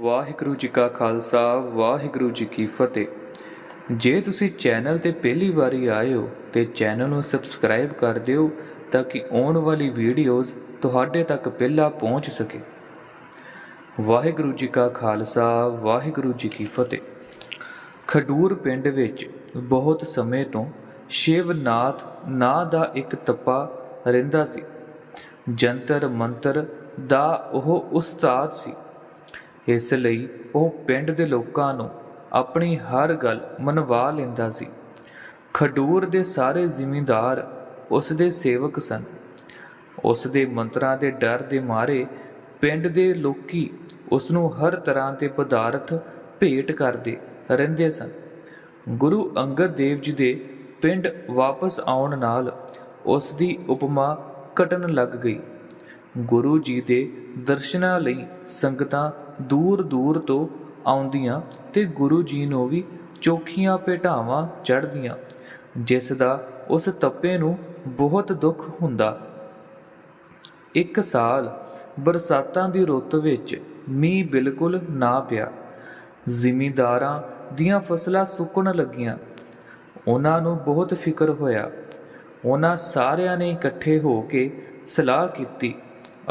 ਵਾਹਿਗੁਰੂ ਜੀ ਕਾ ਖਾਲਸਾ, ਵਾਹਿਗੁਰੂ ਜੀ ਕੀ ਫਤਿਹ। ਜੇ ਤੁਸੀਂ ਚੈਨਲ ਤੇ ਪਹਿਲੀ ਵਾਰੀ ਆਏ ਹੋ ਤੇ ਚੈਨਲ ਨੂੰ ਸਬਸਕ੍ਰਾਈਬ ਕਰ ਦਿਓ ਤਾਂ ਕਿ ਆਉਣ ਵਾਲੀ ਵੀਡੀਓਜ਼ ਤੁਹਾਡੇ ਤੱਕ ਪਹਿਲਾਂ ਪਹੁੰਚ ਸਕੇ। ਵਾਹਿਗੁਰੂ ਜੀ ਕਾ ਖਾਲਸਾ, ਵਾਹਿਗੁਰੂ ਜੀ ਕੀ ਫਤਿਹ। ਖਡੂਰ ਪਿੰਡ ਵਿੱਚ ਬਹੁਤ ਸਮੇਂ ਤੋਂ ਸ਼ਿਵਨਾਥ ਨਾਂ ਦਾ ਇੱਕ ਤੱਪਾ ਰਹਿੰਦਾ ਸੀ। ਜੰਤਰ ਮੰਤਰ ਦਾ ਉਹ ਉਸਤਾਦ ਸੀ। ਇਸ ਲਈ ਉਹ ਪਿੰਡ ਦੇ ਲੋਕਾਂ ਨੂੰ ਆਪਣੀ ਹਰ ਗੱਲ ਮਨਵਾ ਲੈਂਦਾ ਸੀ। ਖਡੂਰ ਦੇ ਸਾਰੇ ਜ਼ਿਮੀਂਦਾਰ ਉਸ ਦੇ ਸੇਵਕ ਸਨ। ਉਸ ਦੇ ਮੰਤਰਾਂ ਦੇ ਡਰ ਦੇ ਮਾਰੇ ਪਿੰਡ ਦੇ ਲੋਕੀ ਉਸ ਨੂੰ ਹਰ ਤਰ੍ਹਾਂ ਦੇ ਪਦਾਰਥ ਭੇਟ ਕਰਦੇ ਰਹਿੰਦੇ ਸਨ। ਗੁਰੂ ਅੰਗਦ ਦੇਵ ਜੀ ਦੇ ਪਿੰਡ ਵਾਪਸ ਆਉਣ ਨਾਲ ਉਸ ਦੀ ਉਪਮਾ ਘਟਣ ਲੱਗ ਗਈ। ਗੁਰੂ ਜੀ ਦੇ ਦਰਸ਼ਨਾਂ ਲਈ ਸੰਗਤਾਂ ਦੂਰ ਦੂਰ ਤੋਂ ਆਉਂਦੀਆਂ ਤੇ ਗੁਰੂ ਜੀ ਨੂੰ ਵੀ ਚੋਖੀਆਂ ਭੇਟਾਵਾਂ ਚੜ੍ਹਦੀਆਂ, ਜਿਸ ਦਾ ਉਸ ਤੱਪੇ ਨੂੰ ਬਹੁਤ ਦੁੱਖ ਹੁੰਦਾ। ਇੱਕ ਸਾਲ ਬਰਸਾਤਾਂ ਦੀ ਰੁੱਤ ਵਿੱਚ ਮੀਂਹ ਬਿਲਕੁਲ ਨਾ ਪਿਆ। ਜ਼ਿਮੀਂਦਾਰਾਂ ਦੀਆਂ ਫਸਲਾਂ ਸੁੱਕਣ ਲੱਗੀਆਂ। ਉਹਨਾਂ ਨੂੰ ਬਹੁਤ ਫਿਕਰ ਹੋਇਆ। ਉਹਨਾਂ ਸਾਰਿਆਂ ਨੇ ਇਕੱਠੇ ਹੋ ਕੇ ਸਲਾਹ ਕੀਤੀ।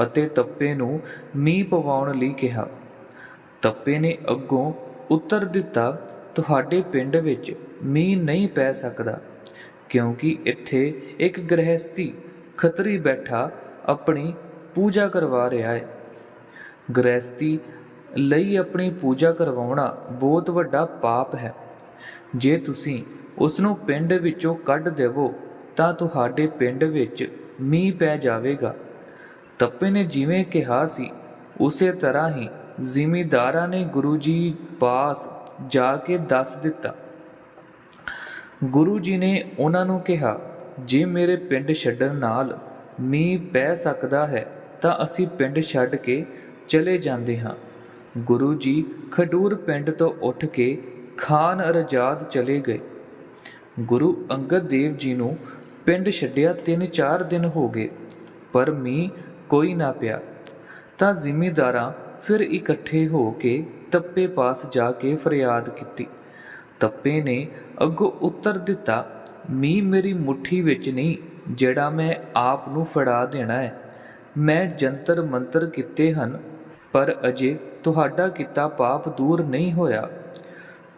ਅਤੇ ਤੱਪੇ ਨੂੰ ਮੀਂਹ ਪਵਾਉਣ ਲਈ ਕਿਹਾ। ਤੱਪੇ ਨੇ ਅੱਗੋਂ ਉੱਤਰ ਦਿੱਤਾ, ਤੁਹਾਡੇ ਪਿੰਡ ਵਿੱਚ ਮੀਂਹ ਨਹੀਂ ਪੈ ਸਕਦਾ, ਕਿਉਂਕਿ ਇੱਥੇ ਇੱਕ ਗ੍ਰਹਿਸਤੀ ਖਤਰੀ ਬੈਠਾ ਆਪਣੀ ਪੂਜਾ ਕਰਵਾ ਰਿਹਾ ਹੈ। ਗ੍ਰਹਿਸਤੀ ਲਈ ਆਪਣੀ ਪੂਜਾ ਕਰਵਾਉਣਾ ਬਹੁਤ ਵੱਡਾ ਪਾਪ ਹੈ। ਜੇ ਤੁਸੀਂ ਉਸ ਨੂੰ ਪਿੰਡ ਵਿੱਚੋਂ ਕੱਢ ਦੇਵੋ, ਤਾਂ ਤੁਹਾਡੇ ਪਿੰਡ ਵਿੱਚ ਮੀਂਹ ਪੈ ਜਾਵੇਗਾ। ਤੱਪੇ ਨੇ ਜਿਵੇਂ ਕਿਹਾ ਸੀ, ਉਸੇ ਤਰ੍ਹਾਂ ਹੀ ਜ਼ਿਮੀਦਾਰਾਂ ਨੇ ਗੁਰੂ ਜੀ ਪਾਸ ਜਾ ਕੇ ਦੱਸ ਦਿੱਤਾ। ਗੁਰੂ ਜੀ ਨੇ ਉਹਨਾਂ ਨੂੰ ਕਿਹਾ, ਜੇ ਮੇਰੇ ਪਿੰਡ ਛੱਡਣ ਨਾਲ ਮੀਂਹ ਪੈ ਸਕਦਾ ਹੈ, ਤਾਂ ਅਸੀਂ ਪਿੰਡ ਛੱਡ ਕੇ ਚਲੇ ਜਾਂਦੇ ਹਾਂ। ਗੁਰੂ ਜੀ ਖਡੂਰ ਪਿੰਡ ਤੋਂ ਉੱਠ ਕੇ ਖਾਨ ਰਜਾਦ ਚਲੇ ਗਏ। ਗੁਰੂ ਅੰਗਦ ਦੇਵ ਜੀ ਨੂੰ ਪਿੰਡ ਛੱਡਿਆ 3-4 ਦਿਨ ਹੋ ਗਏ, ਪਰ ਮੀਂਹ ਕੋਈ ਨਾ ਪਿਆ। ਤਾਂ ਜ਼ਿਮੀਂਦਾਰਾਂ ਫਿਰ ਇਕੱਠੇ ਹੋ ਕੇ ਤੱਪੇ ਪਾਸ ਜਾ ਕੇ ਫਰਿਆਦ ਕੀਤੀ। ਤੱਪੇ ਨੇ ਅੱਗੋਂ ਉੱਤਰ ਦਿੱਤਾ, ਮੀਂਹ ਮੇਰੀ ਮੁਠੀ ਵਿੱਚ ਨਹੀਂ, ਜਿਹੜਾ ਮੈਂ ਆਪ ਨੂੰ ਫੜਾ ਦੇਣਾ ਹੈ। ਮੈਂ ਜੰਤਰ ਮੰਤਰ ਕੀਤੇ ਹਨ, ਪਰ ਅਜੇ ਤੁਹਾਡਾ ਕੀਤਾ ਪਾਪ ਦੂਰ ਨਹੀਂ ਹੋਇਆ।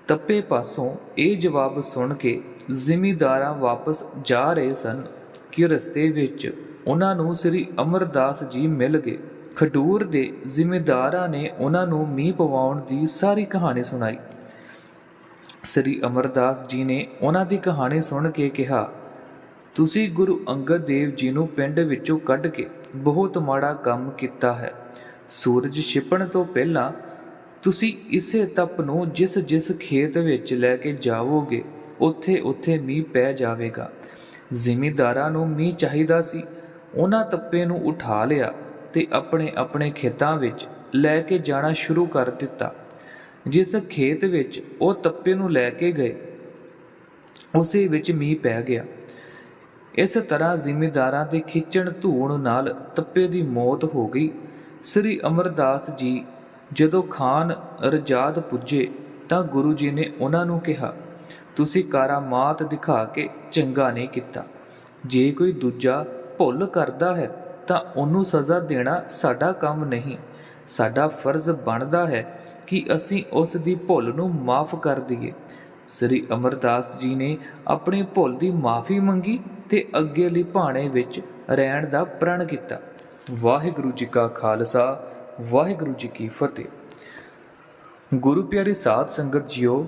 ਤੱਪੇ ਪਾਸੋਂ ਇਹ ਜਵਾਬ ਸੁਣ ਕੇ ਜ਼ਿਮੀਂਦਾਰਾਂ ਵਾਪਸ ਜਾ ਰਹੇ ਸਨ ਕਿ ਰਸਤੇ ਵਿੱਚ ਉਹਨਾਂ ਨੂੰ ਸ੍ਰੀ ਅਮਰਦਾਸ ਜੀ ਮਿਲ ਗਏ। ਖਡੂਰ ਦੇ ਜ਼ਿਮੀਂਦਾਰਾਂ ਨੇ ਉਹਨਾਂ ਨੂੰ ਮੀਂਹ ਪਵਾਉਣ ਦੀ ਸਾਰੀ ਕਹਾਣੀ ਸੁਣਾਈ। ਸ੍ਰੀ ਅਮਰਦਾਸ ਜੀ ਨੇ ਉਹਨਾਂ ਦੀ ਕਹਾਣੀ ਸੁਣ ਕੇ ਕਿਹਾ, ਤੁਸੀਂ ਗੁਰੂ ਅੰਗਦ ਦੇਵ ਜੀ ਨੂੰ ਪਿੰਡ ਵਿੱਚੋਂ ਕੱਢ ਕੇ ਬਹੁਤ ਮਾੜਾ ਕੰਮ ਕੀਤਾ ਹੈ। ਸੂਰਜ ਛਿਪਣ ਤੋਂ ਪਹਿਲਾਂ ਤੁਸੀਂ ਇਸੇ ਤਪ ਨੂੰ ਜਿਸ ਜਿਸ ਖੇਤ ਵਿੱਚ ਲੈ ਕੇ ਜਾਵੋਗੇ ਉੱਥੇ ਉੱਥੇ ਮੀਂਹ ਪੈ ਜਾਵੇਗਾ। ਜ਼ਿਮੀਂਦਾਰਾਂ ਨੂੰ ਮੀਂਹ ਚਾਹੀਦਾ ਸੀ। ਉਹਨਾਂ ਤੱਪੇ ਨੂੰ ਉਠਾ ਲਿਆ ਤੇ ਆਪਣੇ ਆਪਣੇ ਖੇਤਾਂ ਵਿੱਚ ਲੈ ਕੇ ਜਾਣਾ ਸ਼ੁਰੂ ਕਰ ਦਿੱਤਾ। ਜਿਸ ਖੇਤ ਵਿੱਚ ਉਹ ਤੱਪੇ ਨੂੰ ਲੈ ਕੇ ਗਏ, ਉਸੇ ਵਿੱਚ ਮੀਂਹ ਪੈ ਗਿਆ। ਇਸ ਤਰ੍ਹਾਂ ਜ਼ਿਮੀਦਾਰਾਂ ਦੇ ਖਿੱਚਣ ਧੂਣ ਨਾਲ ਤੱਪੇ ਦੀ ਮੌਤ ਹੋ ਗਈ। ਸ੍ਰੀ ਅਮਰਦਾਸ ਜੀ ਜਦੋਂ ਖਾਨ ਰਜਾਦ ਪੁੱਜੇ ਤਾਂ ਗੁਰੂ ਜੀ ਨੇ ਉਹਨਾਂ ਨੂੰ ਕਿਹਾ, ਤੁਸੀਂ ਕਾਰਾਮਾਤ ਦਿਖਾ ਕੇ ਚੰਗਾ ਨਹੀਂ ਕੀਤਾ। ਜੇ ਕੋਈ ਦੂਜਾ ਭੁੱਲ ਕਰਦਾ ਹੈ, ਤਾਂ ਉਹਨੂੰ ਸਜ਼ਾ ਦੇਣਾ ਸਾਡਾ ਕੰਮ ਨਹੀਂ। ਸਾਡਾ ਫਰਜ਼ ਬਣਦਾ ਹੈ ਕਿ ਅਸੀਂ ਉਸ ਦੀ ਭੁੱਲ ਨੂੰ ਮਾਫ ਕਰ ਦਈਏ। ਸ੍ਰੀ ਅਮਰਦਾਸ ਜੀ ਨੇ ਆਪਣੀ ਭੁੱਲ ਦੀ ਮਾਫੀ ਮੰਗੀ ਤੇ ਅੱਗੇ ਲਈ ਭਾਣੇ ਵਿੱਚ ਰਹਿਣ ਦਾ ਪ੍ਰਣ ਕੀਤਾ। ਵਾਹਿਗੁਰੂ ਜੀ ਕਾ ਖਾਲਸਾ, ਵਾਹਿਗੁਰੂ ਜੀ ਕੀ ਫਤਿਹ। ਗੁਰੂ ਪਿਆਰੀ ਸਾਧ ਸੰਗਤ ਜੀਓ,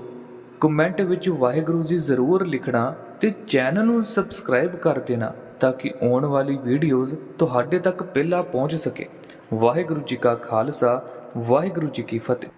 ਕਮੈਂਟ ਵਿੱਚ ਵਾਹਿਗੁਰੂ ਜੀ ਜ਼ਰੂਰ ਲਿਖਣਾ ਤੇ ਚੈਨਲ ਨੂੰ ਸਬਸਕ੍ਰਾਈਬ ਕਰ ਦੇਣਾ। ਤਾਂ ਕਿ ਆਉਣ ਵਾਲੀ ਵੀਡੀਓਜ਼ ਤੁਹਾਡੇ ਤੱਕ ਪਹਿਲਾਂ ਪਹੁੰਚ ਸਕੇ। ਵਾਹਿਗੁਰੂ ਜੀ ਕਾ ਖਾਲਸਾ, ਵਾਹਿਗੁਰੂ ਜੀ ਕੀ ਫਤਿਹ।